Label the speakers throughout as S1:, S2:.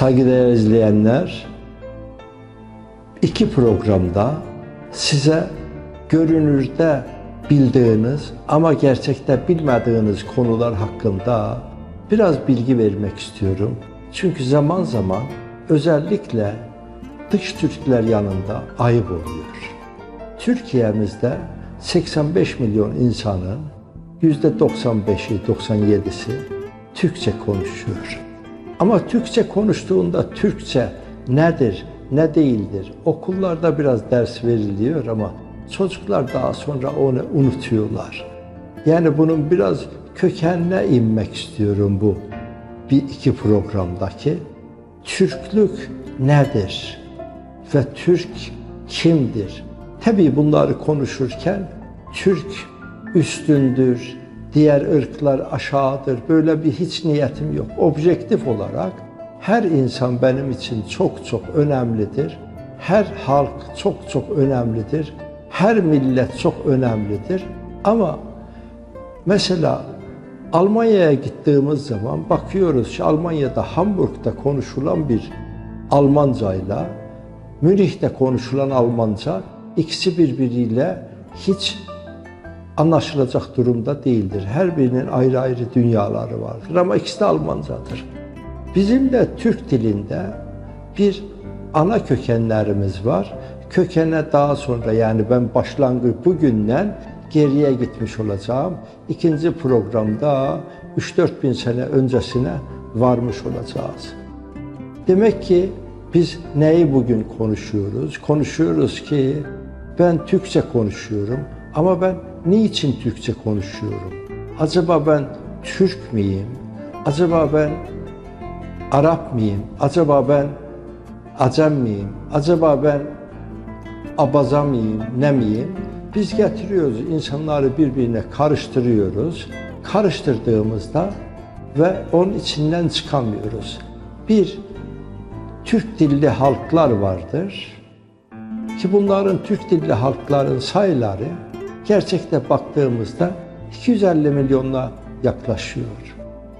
S1: Saygıdeğer izleyenler, iki programda size görünürde bildiğiniz ama gerçekte bilmediğiniz konular hakkında biraz bilgi vermek istiyorum. Çünkü zaman zaman özellikle dış Türkler yanında ayıp oluyor. Türkiye'mizde 85 milyon insanın %95'i, 97'si Türkçe konuşuyor. Ama Türkçe konuştuğunda Türkçe nedir, ne değildir? Okullarda biraz ders veriliyor ama çocuklar daha sonra onu unutuyorlar. Yani bunun biraz kökenine inmek istiyorum bu bir iki programdaki. Türklük nedir? Ve Türk kimdir? Tabii bunları konuşurken Türk üstündür, diğer ırklar aşağıdır. Böyle bir hiç niyetim yok. Objektif olarak her insan benim için çok çok önemlidir. Her halk çok çok önemlidir. Her millet çok önemlidir. Ama mesela Almanya'ya gittiğimiz zaman bakıyoruz ki Almanya'da Hamburg'da konuşulan bir Almancayla Münih'te konuşulan Almanca ikisi birbiriyle hiç anlaşılacak durumda değildir. Her birinin ayrı ayrı dünyaları vardır ama ikisi de Almancadır. Bizim de Türk dilinde bir ana kökenlerimiz var. Kökene daha sonra yani ben başlangıç bugünden geriye gitmiş olacağım. İkinci programda 3-4 bin sene öncesine varmış olacağız. Demek ki biz neyi bugün konuşuyoruz? Konuşuyoruz ki ben Türkçe konuşuyorum ama ben niçin Türkçe konuşuyorum? Acaba ben Türk miyim? Acaba ben Arap mıyım? Acaba ben Acem miyim? Acaba ben Abaza mıyım? Ne miyim? Biz getiriyoruz insanları birbirine karıştırıyoruz. Karıştırdığımızda ve onun içinden çıkamıyoruz. Bir, Türk dilli halklar vardır ki bunların Türk dilli halkların sayıları gerçekte baktığımızda 250 milyonla yaklaşıyor.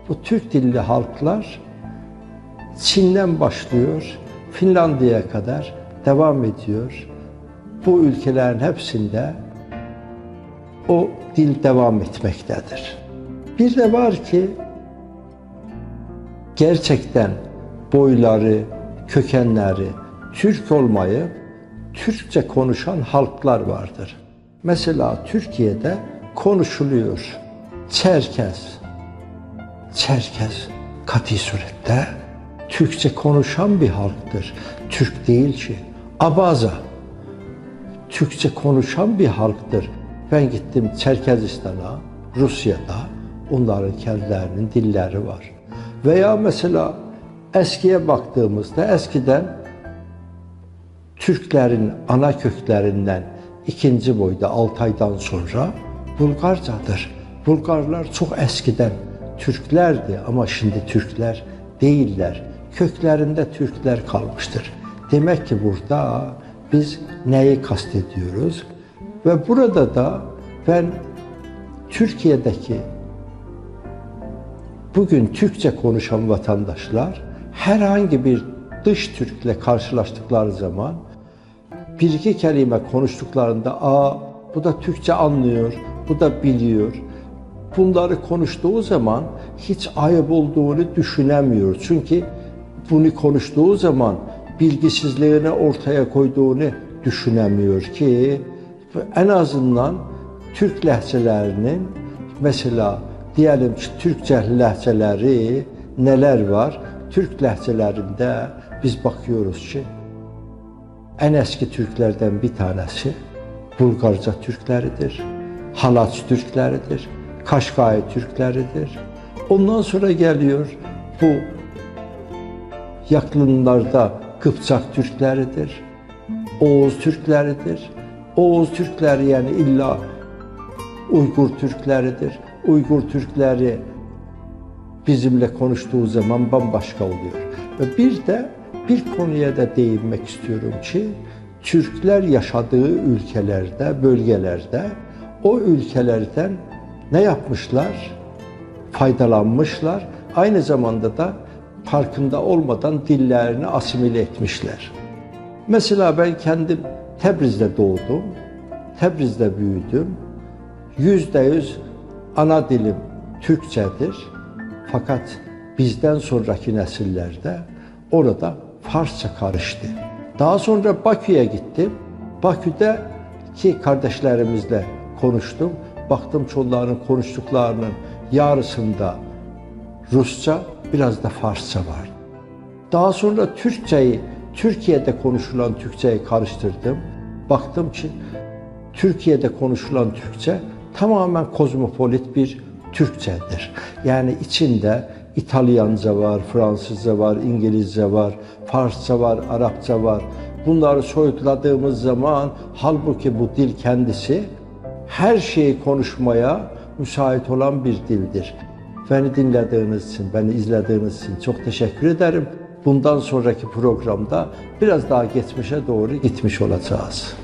S1: Bu Türk dilli halklar Çin'den başlıyor, Finlandiya'ya kadar devam ediyor. Bu ülkelerin hepsinde o dil devam etmektedir. Bir de var ki gerçekten boyları, kökenleri Türk olmayı Türkçe konuşan halklar vardır. Mesela Türkiye'de konuşuluyor. Çerkez. Çerkez kati surette Türkçe konuşan bir halktır. Türk değil ki. Abaza. Türkçe konuşan bir halktır. Ben gittim Çerkezistan'a, Rusya'da onların kendilerinin dilleri var. Veya mesela eskiye baktığımızda eskiden Türklerin ana köklerinden ikinci boyda Altay'dan sonra Bulgarcadır. Bulgarlar çok eskiden Türklerdi ama şimdi Türkler değiller. Köklerinde Türkler kalmıştır. Demek ki burada biz neyi kastediyoruz? Ve burada da ben Türkiye'deki bugün Türkçe konuşan vatandaşlar herhangi bir dış Türk'le karşılaştıkları zaman bir iki kelime konuştuklarında aa bu da Türkçe anlıyor, bu da biliyor. Bunları konuştuğu zaman hiç ayıp olduğunu düşünemiyor. Çünkü bunu konuştuğu zaman bilgisizliğini ortaya koyduğunu düşünemiyor ki en azından Türk lehçelerinin mesela diyelim ki Türkçe lehçeleri neler var? Türk lehçelerinde biz bakıyoruz ki en eski Türklerden bir tanesi Bulgarca Türkleridir, Halaç Türkleridir, Kaşgai Türkleridir. Ondan sonra geliyor bu yakınlarda Kıpçak Türkleridir, Oğuz Türkleridir. Oğuz Türkleri yani illa Uygur Türkleridir. Uygur Türkleri bizimle konuştuğu zaman bambaşka oluyor. Bir de bir konuya da değinmek istiyorum ki Türkler yaşadığı ülkelerde, bölgelerde o ülkelerden ne yapmışlar? Faydalanmışlar. Aynı zamanda da farkında olmadan dillerini asimile etmişler. Mesela ben kendim Tebriz'de doğdum, Tebriz'de büyüdüm. Yüzde yüz ana dilim Türkçedir. Fakat bizden sonraki nesillerde orada Farsça karıştı. Daha sonra Bakü'ye gittim. Bakü'de ki kardeşlerimizle konuştum. Baktım çollarının konuştuklarının yarısında Rusça, biraz da Farsça var. Daha sonra Türkçeyi, Türkiye'de konuşulan Türkçeyi karıştırdım. Baktım ki Türkiye'de konuşulan Türkçe tamamen kozmopolit bir Türkçedir. Yani içinde İtalyanca var, Fransızca var, İngilizce var, Farsça var, Arapça var. Bunları soyutladığımız zaman halbuki bu dil kendisi her şeyi konuşmaya müsait olan bir dildir. Beni dinlediğiniz için, beni izlediğiniz için çok teşekkür ederim. Bundan sonraki programda biraz daha geçmişe doğru gitmiş olacağız.